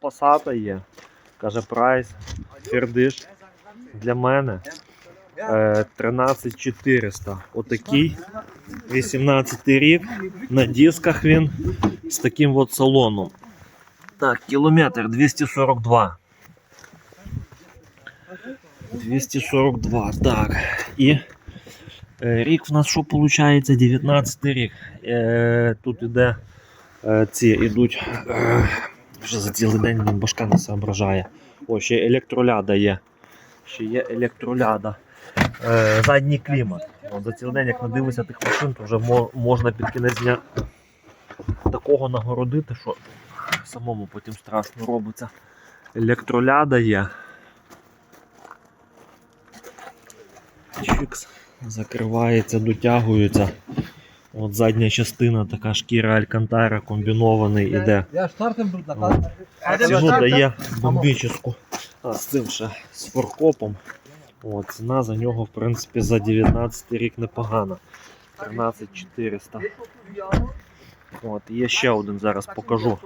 пасата є. Каже прайс. Фердиш. Для мене. Е, 13400. Отакий. 18 рік. На дисках він з таким от салоном. Так, кілометр 242. 242, так. І е, рік в нас що виходить? 19 рік. Е, тут іде е, ці ідуть. Вже за цілий день він башка не соображає. О, ще електроляда є. Ще є електроляда. Е, задній клімат. От за цілий день, як надивишся тих машин, то вже можна під кінець дня такого нагородити, що самому потім страшно робиться. Електроляда є. Чикс. Закривається, дотягується. От задня частина, така шкіра Алькантара комбінований іде. Я стартом на Ціну дає бомбічну. А з цим ще з форкопом. От, ціна за нього, в принципі, за 19 рік непогана. 13400. От, є ще один зараз покажу.